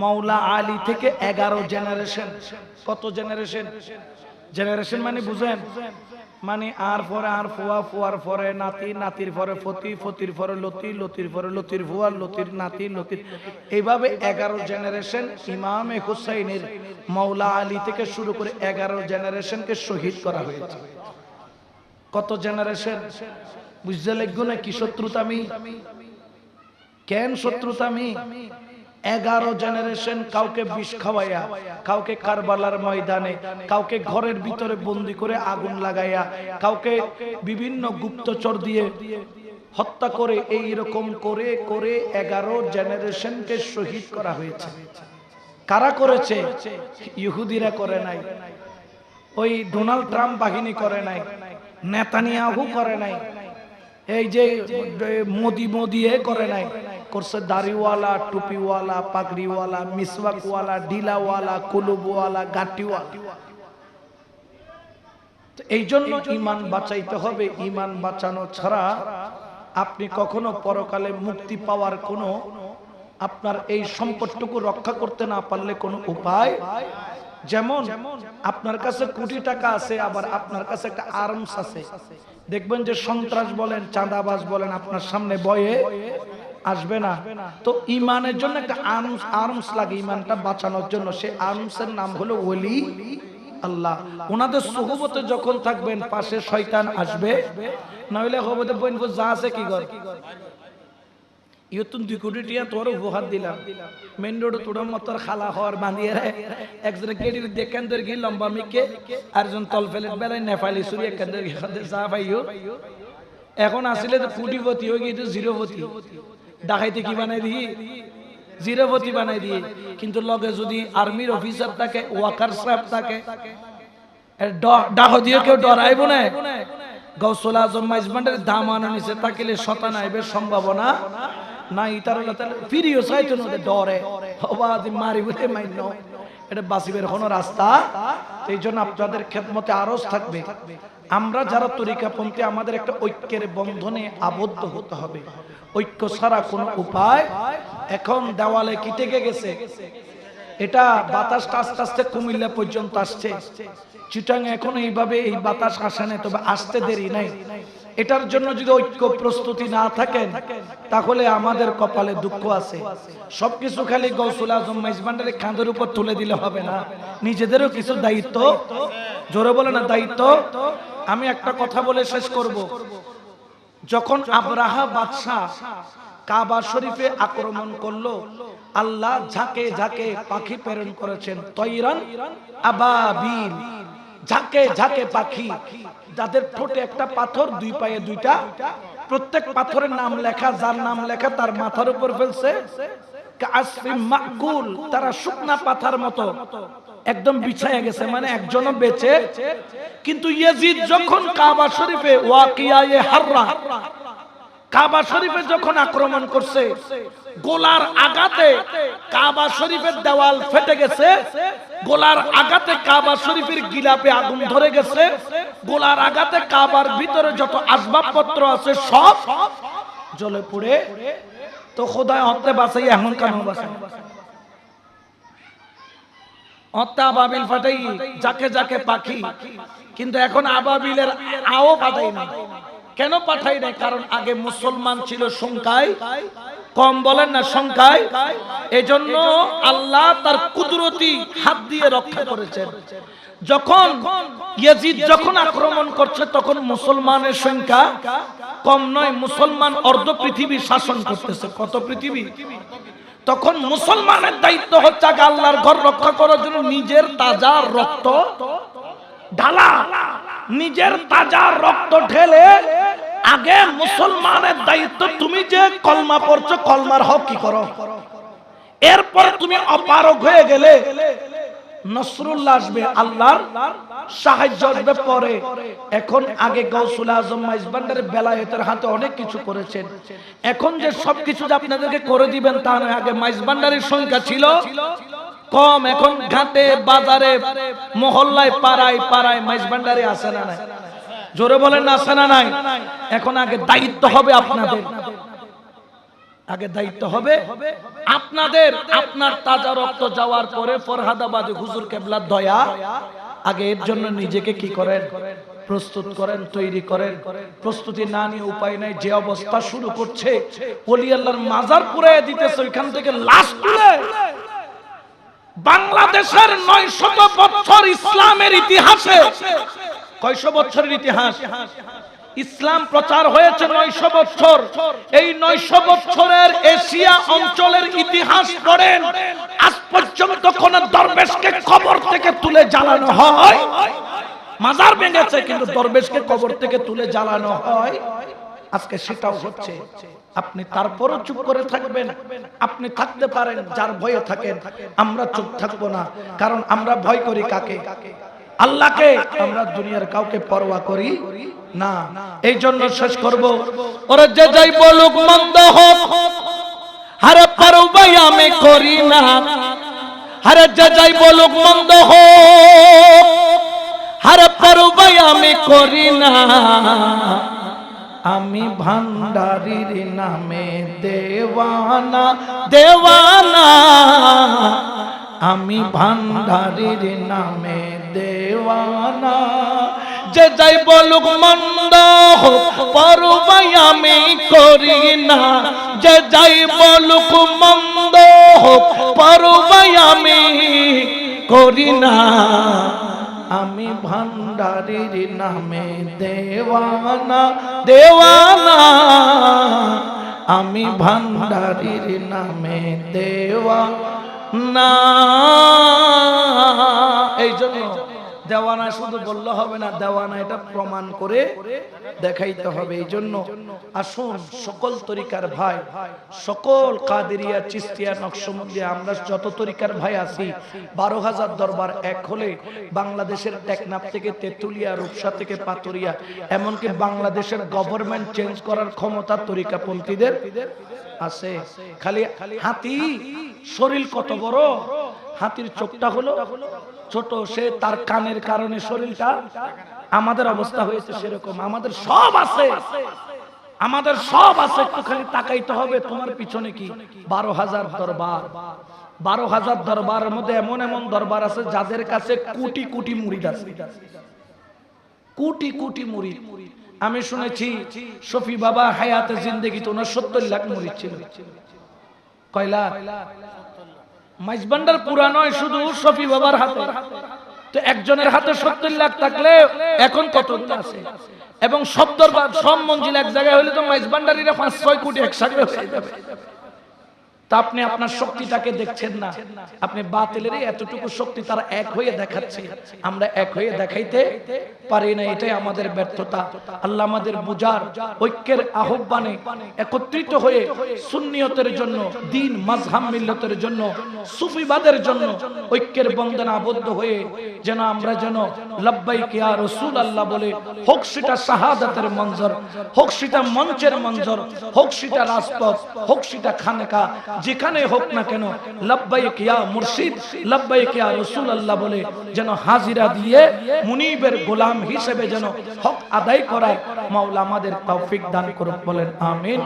মাওলা আলী থেকে এগারো জেনারেশন কত জেনারেশন জেনারেশন মানে বুঝেন? মানে আর পরে আর ফুয়া, ফুয়ার পরে নাতি, নাতির পরে ফতি, ফতির পরে লতি, লতির পরে লতির ফুয়া লতির নাতি, লতির। এইভাবে এগারো জেনারেশন ইমামে হুসাইনের মাওলা আলী থেকে শুরু করে এগারো জেনারেশনকে শহীদ করা হয়েছে। কত জেনারেশন বুঝতে লাগবে না কি শত্রুতামি? কেন শত্রুতামি? এগারো জেনারেশন কাউকে বিষ খাওয়াইয়া, কাউকে কারবালার ময়দানে, কাউকে ঘরের ভিতরে বন্দি করে আগুন লাগাইয়া, কাউকে বিভিন্ন গুপ্তচর দিয়ে হত্যা করে এই রকম করে করে এগারো জেনারেশনকে শহীদ করা হয়েছে। কারা করেছে? ইহুদিরা করে নাই। ওই ডোনাল্ড ট্রাম্প বাহিনী করে নাই। নেতানিয়াহু করে নাই। এই যে মোদি মোদি এ করে নাই। করছে, দাড়িওয়ালা, টুপিওয়ালা, পাগড়িওয়ালা, মিসওয়াকওয়ালা, ডিলাওয়ালা, কুলুবওয়ালা গাটিওয়ালা এই জন্য ইমান বাঁচাইতে হবে। ইমান বাঁচানো ছাড়া আপনি কখনো পরকালে মুক্তি পাওয়ার কোনো আপনার এই সম্পদটুকু রক্ষা করতে না পারলে কোনো উপায় যেমন আপনার কাছে কোটি টাকা আছে, আবার আপনার কাছে একটা আর্মস আছে। দেখবেন যে সন্ত্রাস বলেন, চাঁদাবাজ বলেন, আপনার সামনে বয়ে আসবে না। তো ইমানের জন্য একটা আর্মস আর্মস লাগে ইমানটা বাঁচানোর জন্য। সে আর্মসের নাম হলো ওলি আল্লাহ। ওনাদের সুহবতে যখন থাকবেন, পাশে শয়তান আসবে। নইলে হবতে বইন যা আছে কি কর। উপহার খালা গিয়ে লম্বা মিকে। তল এখান আসলে তো হয়ে গিয়ে জিরোপতি। ডাকাইতে কি বানাই দিই? জিরোপতি বানাই দিয়ে কিন্তু লগে যদি আর্মির অফিসার থাকে ওয়াকার সাহেব থাকে ডাহ দিয়ে কেউ ডরাইব না। গৌসল আজম মাইজবান্ডের দাম আনা নিচে তাকিলে শতান আইবে সম্ভাবনা না ইতার ফিরিও চাইতো না ডরে। হবা মারি বলে মাইন্য। এটা বাসিবের কোনো রাস্তা এই জন্য আপনাদের খেদমতে আরজ থাকবে, আমরা যারা তরিকাপন্থী, আমাদের একটা ঐক্যের বন্ধনে আবদ্ধ হতে হবে। ঐক্য ছাড়া কোনো উপায় এখন দেওয়ালে কি টেকে গেছে। এটা বাতাসটা আস্তে আস্তে কুমিল্লা পর্যন্ত আসছে। চিটাং এখন এইভাবে এই বাতাস আসে না তবে আসতে দেরি নাই। এটার জন্য যদি ঐক্য প্রস্তুতি না থাকেন, তাহলে আমাদের কপালে দুঃখ আছে। সবকিছু খালি গৌসুল আজম মেজবান্ডারে কাঁধের উপর তুলে দিলে হবে না। নিজেদেরও কিছু দায়িত্ব। জোরে বলে না, দায়িত্ব? আমি একটা কথা বলে শেষ করব। যখন আবরাহা বাদশাহ কাবা শরীফে আক্রমণ করল, আল্লাহ ঝাঁকে ঝাঁকে পাখি প্রেরণ করেছেন, তৈরান আবাবিল। ঝাঁকে ঝাঁকে পাখি। যাদের ঠোঁটে একটা পাথর, দুই পায়ে দুইটা। প্রত্যেক পাথরের নাম লেখা, যার নাম লেখা তার মাথার উপর ফেলছে। তারা শুকনা পাথার মতো। একদম বিছায়া গেছে মানে একজনও বেঁচে। কিন্তু ইয়াজিদ যখন কাবা শরীফে ওয়াকিয়ায়ে হাররা কাবা শরীফে যখন আক্রমণ করছে, গোলার আগাতে কাবা শরীফের দেওয়াল ফেটে গেছে, গোলার আগাতে কাবা শরীফের গিলাপে আগুন ধরে গেছে, গোলার আগাতে কাবার ভিতরে যত আসবাবপত্র আছে সব জলে পড়ে, তো খোদায় হতে বাঁচাই, এখন কেন বাঁচাই? হত্যা আবাবিল ফাটাই, যাকে যাকে পাখি, কিন্তু এখন আবাবিলের আও পাঠাই না কেন পাঠাই নাই? কারণ আগে মুসলমান ছিল সংখ্যায়। কম বলেন না, সংখ্যায়। এজন্য আল্লাহ তার কুদরতি হাত দিয়ে রক্ষা করেছেন। যখন ইয়াজিদ যখন আক্রমণ করছে, তখন মুসলমানের সংখ্যা কম নয়, মুসলমান অর্ধ পৃথিবী শাসন করতেছে। কত পৃথিবী? তখন মুসলমানের দায়িত্ব হচ্ছে আগে আল্লাহর ঘর রক্ষা করার জন্য নিজের তাজা রক্ত ঢালা। নিজের তাজা রক্ত ঢেলে আগে মুসলমানের দায়িত্ব তুমি যে কলমা পড়ছো, কলমার হক কি করো? এরপর তুমি অপারক হয়ে গেলে নসরুল্লাহ আসবে, আল্লাহর সাহায্য আসবে পরে। এখন আগে গৌসুল আজম মাইজবান্ডার বেলায়েতের হাতে অনেক কিছু করেছেন। এখন যে সবকিছু যে আপনাদেরকে করে দিবেন তা নয়, আগে মাইজবান্ডারের সংখ্যা ছিল কম, এখন ঘাটে, বাজারে, মহল্লায়, পাড়ায় পাড়ায় মাইজবান্ডারে আসে না নাই? জোরে বলেন আসে না নাই? এখন আগে দায়িত্ব হবে আপনাদের। আগে দায়িত্ব হবে আপনাদের। আপনার তাজা রক্ত যাওয়ার পরে ফরহাদাবাদে হুজুর কেবলার দয়া। আগে এর জন্য নিজেকে কি করেন? প্রস্তুত করেন, তৈরি করেন। প্রস্তুতি না নিয়ে উপায় নাই, যে অবস্থা শুরু করছে মাজার পুরে দিতেছে, ওইখান থেকে লাশ তুলে। বাংলাদেশের নয় শত বছর ইসলামের ইতিহাসে কয়শো বছরের ইতিহাস? ইসলাম প্রচার হয়েছে নয়শো বছর এই নয়শো বছরের এশিয়া অঞ্চলের ইতিহাস পড়েন। আজ পর্যন্ত কোন দরবেশকে কবর থেকে তুলে জ্বালানো হয়? মাজার ভেঙেছে, কিন্তু দরবেশকে কবর থেকে তুলে জ্বালানো হয়। আজকে সেটাও হচ্ছে। আপনি তারপরও চুপ করে থাকবেন। আপনি থাকতে পারেন, যার ভয়ে থাকেন আমরা চুপ থাকব না, কারণ আমরা ভয় করি কাকে? আল্লাহকে আমরা দুনিয়ার কাউকে পরোয়া করি না। এই জন্য শেষ করব। ওরা যে যাই বলুক মন্দ হোক আরে পারবাই আমি করি না। আরে যে যাই বলুক মন্দ হোক আরে পারবাই আমি করি না। আমি ভান্ডারির নামে দেওয়ানা দেওয়ানা। আমি ভান্ডারির নামে যে যাই বলুক মন্দ পরবাই আমি করি না। যে যাই বলুক মন্দ পরবাই আমি করি না। আমি ভান্ডারির নামে দেওয়ানা দেওয়ানা। আমি ভান্ডারির নামে দেওয়ানা। এই জন্য দেওয়ানা শুধু বললে হবে না, দেওয়ানা এটা প্রমাণ করে দেখাইতে হবে। এই জন্য আসুন সকল তরিকার ভাই, সকল কাদেরিয়া, চিস্তিয়া নকশমন্দিয়া আমরা যত তরিকার ভাই আছি, বারো হাজার দরবার এক হলে বাংলাদেশের টেকনাফ থেকে তেতুলিয়া, রূপসা থেকে পাতুরিয়া এমনকি বাংলাদেশের গভর্নমেন্ট চেঞ্জ করার ক্ষমতা তরিকাপন্থীদের আছে। খালি হাতি, শরীর কত বড়? হাতির চোখটা হলো ছোট, সে তার কানের কারণে শরীরটা আমাদের অবস্থা হয়েছে সেরকম। আমাদের সব আছে। আমাদের সব আছে একটু খালি তাকাইতে হবে। তোমার পিছনে কি? বারো হাজার দরবার। বারো হাজার দরবারের মধ্যে এমন এমন দরবার আছে যাদের কাছে কোটি কোটি মুড়িদ আছে। কোটি কোটি মুড়িদ আমি শুনেছি শফি বাবা হায়াতে জিন্দগি তো ওনার সত্তর লাখ মুড়িদ ছিল। কয়লা? মাইজবান্ডার পুরা নয়, শুধু শফি বাবার হাতে। তো একজনের হাতে সত্তর লাখ থাকলে এখন কত আছে? এবং সব দরবার, সব মঞ্জিল এক জায়গায় হলে তো মাইজবান্ডারিরা পাঁচ ছয় কোটি একসাথে হয়ে যাবে। তা আপনি আপনার শক্তিটাকে দেখছেন না। আপনি বাতিলেরই এতটুকু শক্তি তারা এক হয়ে দেখাচ্ছে। আমরা এক হয়ে দেখাইতে পারি না, এটাই আমাদের ব্যর্থতা। আল্লাহ আমাদের বুজার ঐক্যের আহ্বানে একত্রিত হয়ে সুন্নিয়তের জন্য, দিন মাঝহাম মিল্লতের জন্য, সুফিবাদের জন্য ঐক্যের বন্ধনে আবদ্ধ হয়ে যেন আমরা যেন লব্বাই কিয়া রসুল আল্লাহ বলে, হোক সেটা শাহাদাতের মঞ্জর, হোক সেটা মঞ্চের মঞ্জর, হোক সেটা রাজপথ, হোক সেটা খানেকা যেখানে হোক না কেন লব্বাইকিয়া মুর্শিদ রসুল আল্লাহ বলে যেন হাজিরা দিয়ে মুনিবের গোলাম হিসেবে যেন হক আদায় করার মাওলা আমাদের তৌফিক দান করুক বলেন, আমিন।